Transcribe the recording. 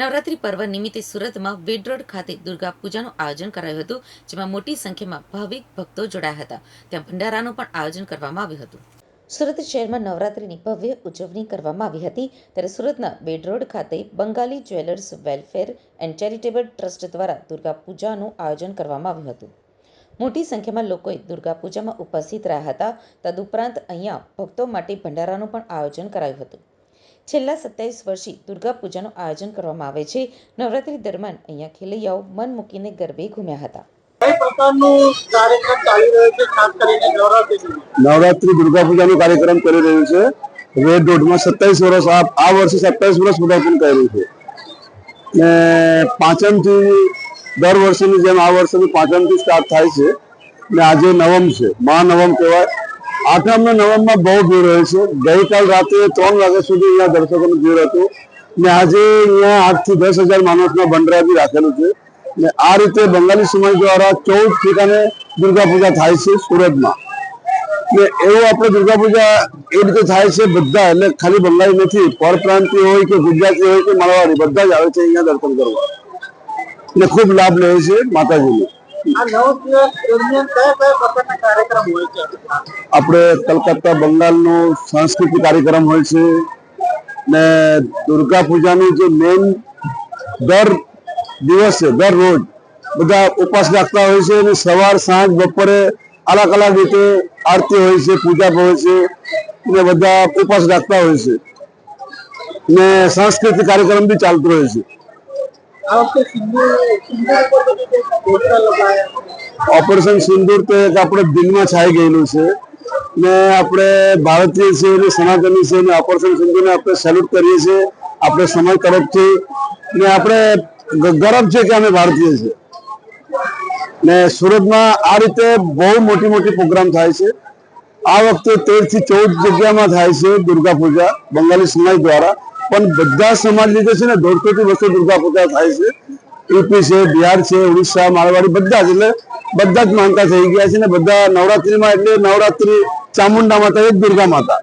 નવરાત્રી પર્વ નિમિત્તે સુરતમાં વેડરોડ ખાતે દુર્ગા પૂજાનું આયોજન કરાયું હતું, જેમાં મોટી સંખ્યામાં ભાવિક ભક્તો જોડાયા હતા. ત્યાં ભંડારાનું પણ આયોજન કરવામાં આવ્યું હતું. સુરત શહેરમાં નવરાત્રિની ભવ્ય ઉજવણી કરવામાં આવી હતી. ત્યારે સુરતના બેડરોડ ખાતે Bengali jewellers welfare and charitable trust દ્વારા દુર્ગા પૂજાનું આયોજન કરવામાં આવ્યું હતું. મોટી સંખ્યામાં લોકોએ દુર્ગા પૂજામાં ઉપસ્થિત રહ્યા હતા. તદુપરાંત અહીંયા ભક્તો માટે ભંડારાનું પણ આયોજન કરાયું હતું. છેલ્લા સત્યાવીસ વર્ષથી દુર્ગા પૂજાનું આયોજન કરવામાં આવે છે. નવરાત્રી દરમિયાન અહીંયા ખેલૈયાઓ મન મૂકીને ગરબે ઘૂમ્યા હતા. કઈ પ્રકારનું કાર્યક્રમ ચાલી રહ્યો છે ખાસ કરીને નવરાત્રિમાં નવરાત્રી દુર્ગા પૂજાનો કાર્યક્રમ કરી રહ્યું છે. રેડ રોડમાં સત્તાવીસ વર્ષ આ આ વર્ષે સત્તાવીસ વર્ષ પદાર્પણ કર્યું છે. ને પાંચમથી દર વર્ષની જેમ આ વર્ષની પાંચમથી સ્ટાર્ટ થાય છે. ને આજે નવમ છે. મહાનવમ કહેવાય. આઠમ ને નવમમાં બહુ ભીડ હોય છે. ગઈકાલ રાતે ત્રણ વાગ્યા સુધી અહીંયા દર્શકોનું ભીડ હતું. ને આજે અહીંયા આઠથી દસ હજાર માણસના બંડરાજી રાખેલું છે. ને આ રીતે બંગાળી સમાજ દ્વારા ચૌદ ઠેકાને દુર્ગા પૂજા થાય છે સુરતમાં. ને એવું આપણે દુર્ગા પૂજા એ રીતે થાય છે બધા, એટલે ખાલી બંગાળી નથી. પરપ્રાંતિય હોય કે ગુજરાતી હોય કે માળવાડી બધા જ આવે છે અહીંયા દર્શન કરવા. ને ખૂબ લાભ લે છે માતાજીનો. આપણે કલકત્તા બંગાળનો સાંસ્કૃતિક કાર્યક્રમ હોય છે ને દુર્ગા પૂજાનું જે મેન દર દિવસે, દર રોજ બધા ઉપવાસ રાખતા હોય છે અને સવાર, સાંજ, બપોરે અલગ અલગ રીતે આરતી હોય છે, પૂજા હોય છે ને બધા ઉપવાસ રાખતા હોય છે ને સાંસ્કૃતિક કાર્યક્રમ બી ચાલતો હોય છે. ઓપરેશન સિંદૂર તો એક આપણે દિલમાં છાઈ ગયેલું છે. ને આપણે ભારતીય છીએ અને સનાતની છે ને ઓપરેશન સિંદૂરને આપણે સેલ્યુટ કરીએ છીએ આપણે સમાજ તરફથી. ને આપણે ગર્વ છે કે અમે ભારતીય છીએ. ને સુરતમાં આ રીતે બહુ મોટી મોટી પ્રોગ્રામ થાય છે. આ વખતે તેરથી ચૌદ જગ્યામાં થાય છે દુર્ગા પૂજા, બંગાળી સમાજ દ્વારા. પણ બધા સમાજ લીધે છે ને દોઢસો થી બસો દુર્ગા પૂજા થાય છે. યુપી છે, બિહાર છે ઉડીસા મારવાડી બધા જ એટલે બધા જ માનતા થઈ ગયા છે ને બધા નવરાત્રીમાં એટલે નવરાત્રી ચામુંડા માતા એક દુર્ગા માતા